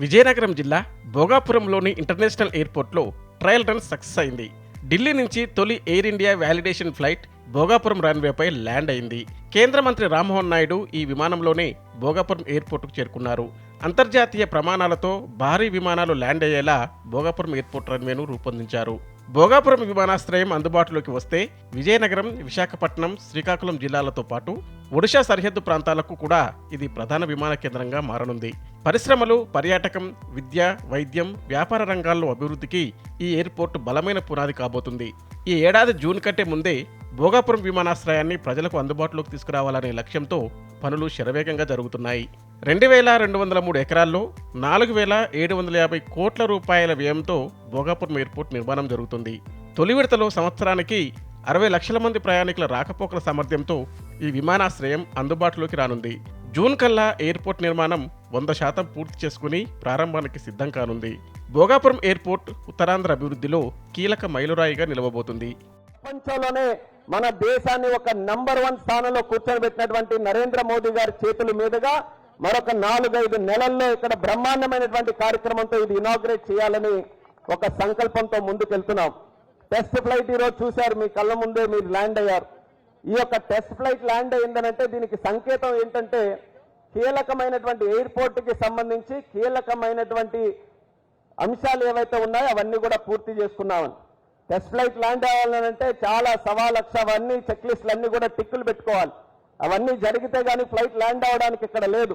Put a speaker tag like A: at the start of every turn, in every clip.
A: విజయనగరం జిల్లా భోగాపురంలోని ఇంటర్నేషనల్ ఎయిర్పోర్ట్లో ట్రయల్ రన్ సక్సెస్ అయింది. ఢిల్లీ నుంచి తొలి Air India validation flight Bhogapuram రన్వేపై land అయింది. కేంద్ర మంత్రి రామ్మోహన్ నాయుడు ఈ విమానంలోనే భోగాపురం ఎయిర్పోర్టుకు చేరుకున్నారు. అంతర్జాతీయ ప్రమాణాలతో భారీ విమానాలు ల్యాండ్ అయ్యేలా భోగాపురం ఎయిర్పోర్ట్ రన్వేను రూపొందించారు. భోగాపురం విమానాశ్రయం అందుబాటులోకి వస్తే విజయనగరం విశాఖపట్నం శ్రీకాకుళం జిల్లాలతో పాటు ఒడిశా సరిహద్దు ప్రాంతాలకు కూడా ఇది ప్రధాన విమాన కేంద్రంగా మారనుంది. పరిశ్రమలు పర్యాటకం విద్య వైద్యం వ్యాపార రంగాల్లో అభివృద్ధికి ఈ ఎయిర్పోర్ట్ బలమైన పునాది కాబోతుంది. ఈ ఏడాది జూన్ కంటే ముందే భోగాపురం విమానాశ్రయాన్ని ప్రజలకు అందుబాటులోకి తీసుకురావాలనే లక్ష్యంతో పనులు శరవేగంగా జరుగుతున్నాయి. రెండు వేల రెండు వందల మూడు ఎకరాల్లో నాలుగు వేల ఏడు వందల యాభై కోట్ల రూపాయల వ్యయంతో భోగాపురం ఎయిర్పోర్ట్ నిర్మాణం జరుగుతుంది. తొలి విడతలో సంవత్సరానికి అరవై లక్షల మంది ప్రయాణికుల రాకపోకల సామర్థ్యంతో ఈ విమానాశ్రయం అందుబాటులోకి రానుంది. జూన్ కల్లా ఎయిర్పోర్ట్ నిర్మాణం వంద శాతం పూర్తి చేసుకుని ప్రారంభానికి సిద్ధం కానుంది. భోగాపురం ఎయిర్పోర్ట్ ఉత్తరాంధ్ర అభివృద్ధిలో కీలక మైలురాయిగా నిలవబోతుంది.
B: ప్రపంచంలోనే మన దేశాన్ని ఒక నంబర్ వన్ స్థానంలో కూర్చోబెట్టినటువంటి నరేంద్ర మోదీ గారి చేతుల మీదుగా మరొక నాలుగైదు నెలల్లో ఇక్కడ బ్రహ్మాండమైనటువంటి కార్యక్రమంతో ఇది ఇనాగ్రేట్ చేయాలని ఒక సంకల్పంతో ముందుకెళ్తున్నాం. టెస్ట్ ఫ్లైట్ ఈరోజు చూశారు మీ కళ్ళ ముందే మీరు ల్యాండ్ అయ్యారు. ఈ యొక్క టెస్ట్ ఫ్లైట్ ల్యాండ్ అయిందనంటే దీనికి సంకేతం ఏంటంటే కీలకమైనటువంటి ఎయిర్పోర్ట్కి సంబంధించి కీలకమైనటువంటి అంశాలు ఏవైతే ఉన్నాయో అవన్నీ కూడా పూర్తి చేసుకున్నామని. టెస్ట్ ఫ్లైట్ ల్యాండ్ అవ్వాలంటే చాలా సవా లక్ష అవన్నీ చెక్ లిస్టులు అన్నీ కూడా టిక్కులు పెట్టుకోవాలి. అవన్నీ జరిగితే కానీ ఫ్లైట్ ల్యాండ్ అవ్వడానికి ఇక్కడ లేదు.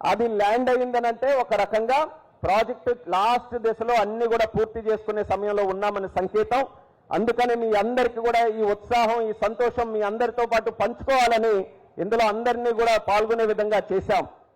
B: అది ల్యాండ్ అయిందనంటే ఒక రకంగా ప్రాజెక్టు లాస్ట్ దశలో అన్ని కూడా పూర్తి చేసుకునే సమయంలో ఉన్నామని సంకేతం. అందుకని మీ అందరికీ కూడా ఈ ఉత్సాహం ఈ సంతోషం మీ అందరితో పాటు పంచుకోవాలని ఇందులో అందరినీ కూడా పాల్గొనే విధంగా చేశాం.